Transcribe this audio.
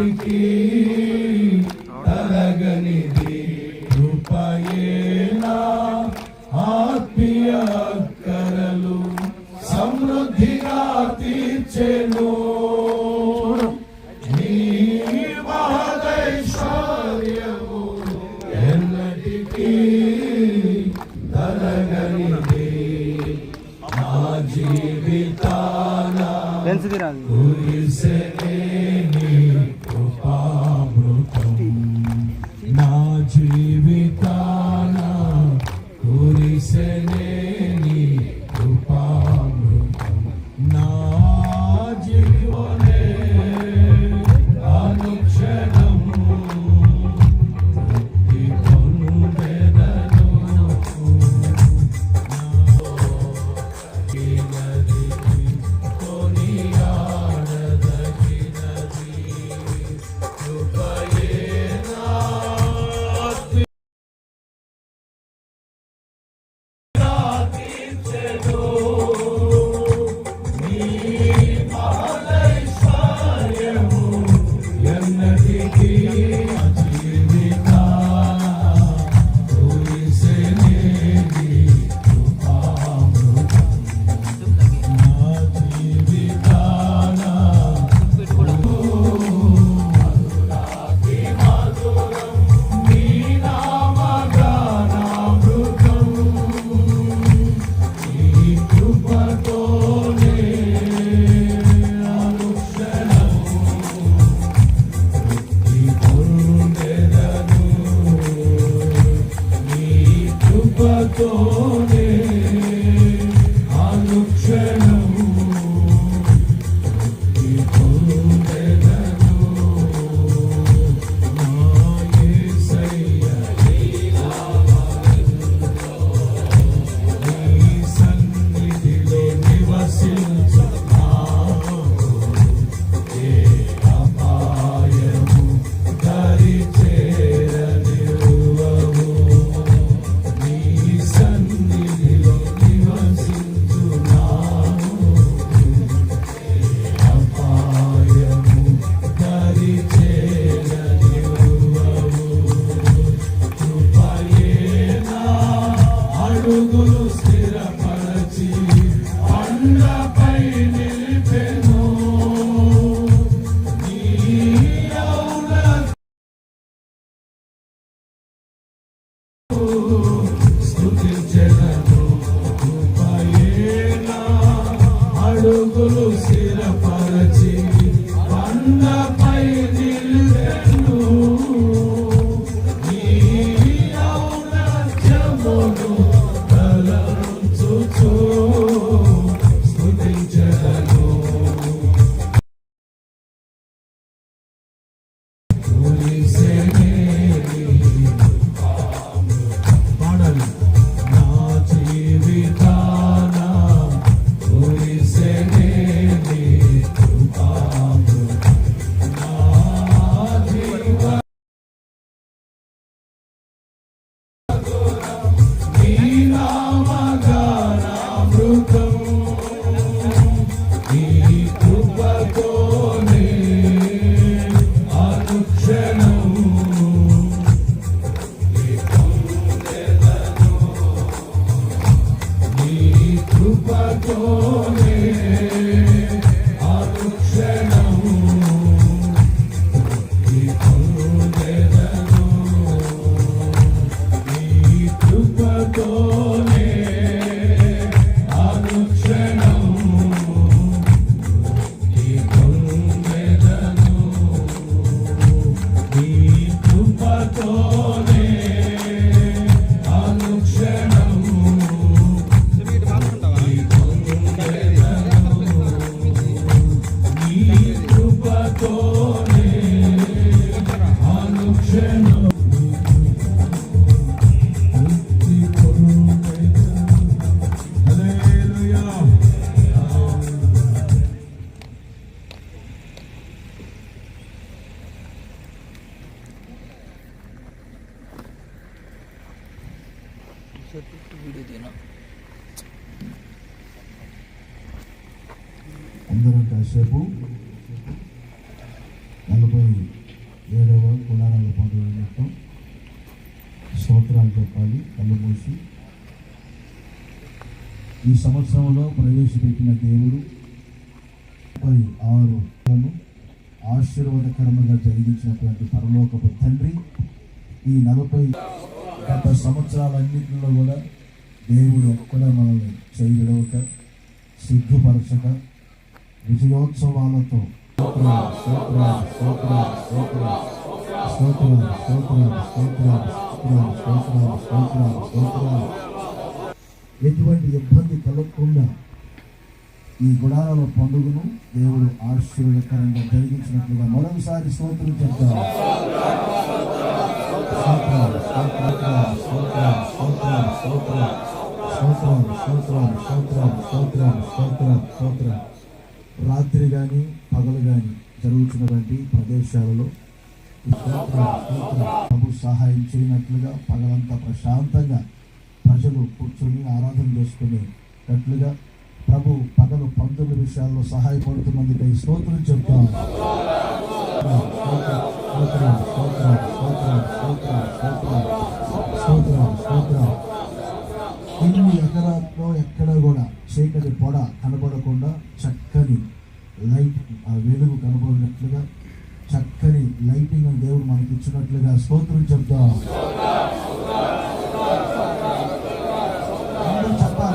ఎవరికి తరగనిది రూపాయేనా ఆత్మీయ కరలు సమృద్ధిగా తీర్చెను ఎన్నటికీ తరగనిది నా జీవితాన గురిసే seni Oh, Santo nos Yeah. అందరం కాసేపు నలభై ఏడవ కులారాల పండుగ నిమిత్తం స్తోత్రాలు చెప్పాలి కళ్ళు మూసి. ఈ సంవత్సరంలో ప్రవేశపెట్టిన దేవుడు ముప్పై ఆరు ఆశీర్వాదకరముగా జరిగించినటువంటి పరలోకపు తండ్రి ఈ నలభై గత సంవత్సరాలన్నింటిలో కూడా దేవుడు ఎక్కడ మనల్ని చేయడవక సిద్ధుపరచక విజయోత్సవాలతో స్తోత్రాలు, స్తోత్రాలు, స్తోత్రాలు, స్తోత్రాలు, స్తోత్రాలు, స్తోత్రాలు, ఎటువంటి ఇబ్బంది కలగకుండా ఈ గుడారాల పండుగను దేవుడు ఆశీర్వదకరంగా జరిగించినట్లుగా మరొకసారి స్తోత్రం చెప్తారు జరుగుతున్నటువంటి ప్రదేశాలలో ప్రభు సహాయం చేయనట్లుగా పగలంతా ప్రశాంతంగా ప్రజలు కూర్చొని ఆరాధన చేసుకునేటట్లుగా ప్రభు పగలు పంతుల విషయాల్లో సహాయపడుతున్నందుకై స్తోత్రం చెప్తాం స్తోత్రం, స్తోత్రం, స్తోత్రం, స్తోత్రం, స్తోత్రం, స్తోత్రం, స్తోత్రం. ఇన్ని ఎకరాల్లో ఎక్కడ కూడా చీకటి పొడ కనబడకుండా చక్కని లైట్ నడిపించినట్లుగా స్తోత్రం చెప్తాం